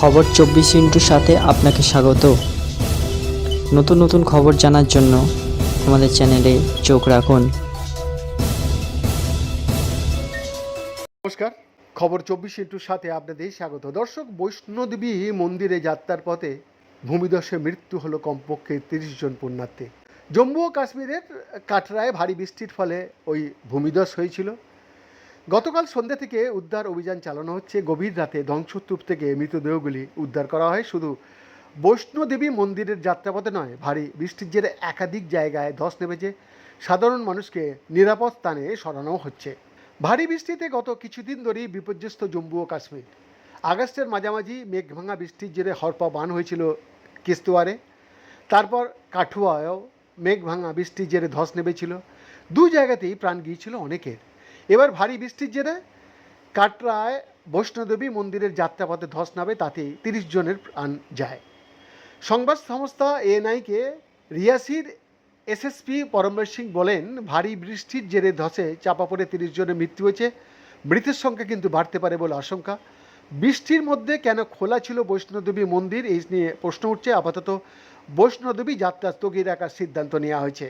খবর চব্বিশ ইন্টুর সাথে আপনাকে স্বাগত। নতুন নতুন খবর জানার জন্য আমাদের চ্যানেলে চোখ রাখুন। নমস্কার, খবর চব্বিশ ইন্টুর সাথে আপনাদের স্বাগত। দর্শক, বৈষ্ণোদেবী মন্দিরে যাত্রার পথে ভূমিধসে মৃত্যু হলো কমপক্ষে তিরিশ জন পুণ্যার্থী। জম্মু ও কাশ্মীরের কাটরায় ভারী বৃষ্টির ফলে ওই ভূমিধস হয়েছিল। গতকাল সন্ধ্যা থেকে উদ্ধার অভিযান চালানো হচ্ছে। গভীর রাতে ধ্বংসস্তূপ থেকে মৃতদেহগুলি উদ্ধার করা হয়। শুধু বৈষ্ণোদেবী মন্দিরের যাত্রাপথে নয়, ভারী বৃষ্টির জেরে একাধিক জায়গায় ধস নেমেছে। সাধারণ মানুষকে নিরাপদ স্থানে সরানো হচ্ছে। ভারী বৃষ্টিতে গত কিছুদিন ধরেই বিপর্যস্ত জম্মু ও কাশ্মীর। আগস্টের মাঝামাঝি মেঘভাঙা বৃষ্টির জেরে হরপা বান হয়েছিল কিস্তুয়ারে তারপর কাঠুয়ায়ও মেঘভাঙা বৃষ্টির জেরে ধস নেমেছিল। দু জায়গাতেই প্রাণ গিয়েছিল অনেকের। এবার ভারী বৃষ্টির জেরে কাটরায় বৈষ্ণোদেবী মন্দিরের যাত্রাপথে ধস নামে তাতে তিরিশ জনের প্রাণ যায়। সংবাদ সংস্থা এএনআইকে রিয়াসির এসএসপি পরমবীর সিং বলেন, ভারী বৃষ্টির জেরে ধসে চাপা পড়ে তিরিশ জনের মৃত্যু হয়েছে। মৃতের সংখ্যা কিন্তু বাড়তে পারে বলে আশঙ্কা। বৃষ্টির মধ্যে কেন খোলা ছিল বৈষ্ণোদেবী মন্দির? এই নিয়ে প্রশ্ন উঠছে। আপাতত বৈষ্ণোদেবী যাত্রা স্থগিত রাখার সিদ্ধান্ত নেওয়া হয়েছে।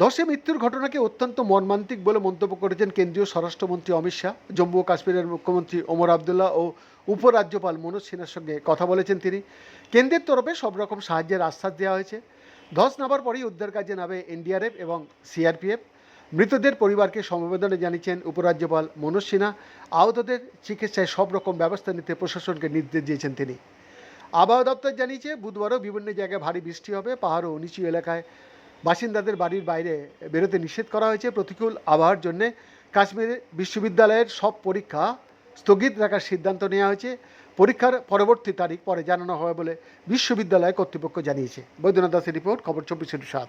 ধসে মৃত্যুর ঘটনাকে অত্যন্ত মর্মান্তিক বলে মন্তব্য করেছেন কেন্দ্রীয় স্বরাষ্ট্রমন্ত্রী অমিত শাহ। জম্মু ও কাশ্মীরের মুখ্যমন্ত্রী ওমর আবদুল্লাহ ও উপরাজ্যপাল মনোজ সিনহার সঙ্গে কথা বলেছেন তিনি। কেন্দ্রের তরফে সব রকম সাহায্যের আশ্বাস দেওয়া হয়েছে। ধস নামার পরেই উদ্ধার কাজে নামে এনডিআরএফ এবং সিআরপিএফ। মৃতদের পরিবারকে সমবেদনা জানিয়েছেন উপরাজ্যপাল মনোজ সিনহা। আহতদের চিকিৎসায় সব রকম ব্যবস্থা নিতে প্রশাসনকে নির্দেশ দিয়েছেন তিনি। আবহাওয়া দপ্তর জানিয়েছে, বুধবারও বিভিন্ন জায়গায় ভারী বৃষ্টি হবে। পাহাড় ও নিচু এলাকায় বাসিন্দাদের বাড়ির বাইরে বেরোতে নিষেধ করা হয়েছে। প্রতিকূল আবহাওয়ার জন্যে কাশ্মীর বিশ্ববিদ্যালয়ের সব পরীক্ষা স্থগিত রাখার সিদ্ধান্ত নেওয়া হয়েছে। পরীক্ষার পরবর্তী তারিখ পরে জানানো হবে বলে বিশ্ববিদ্যালয় কর্তৃপক্ষ জানিয়েছে। বৈদ্যনাথ দাসের রিপোর্ট, খবর চব্বিশ সাত।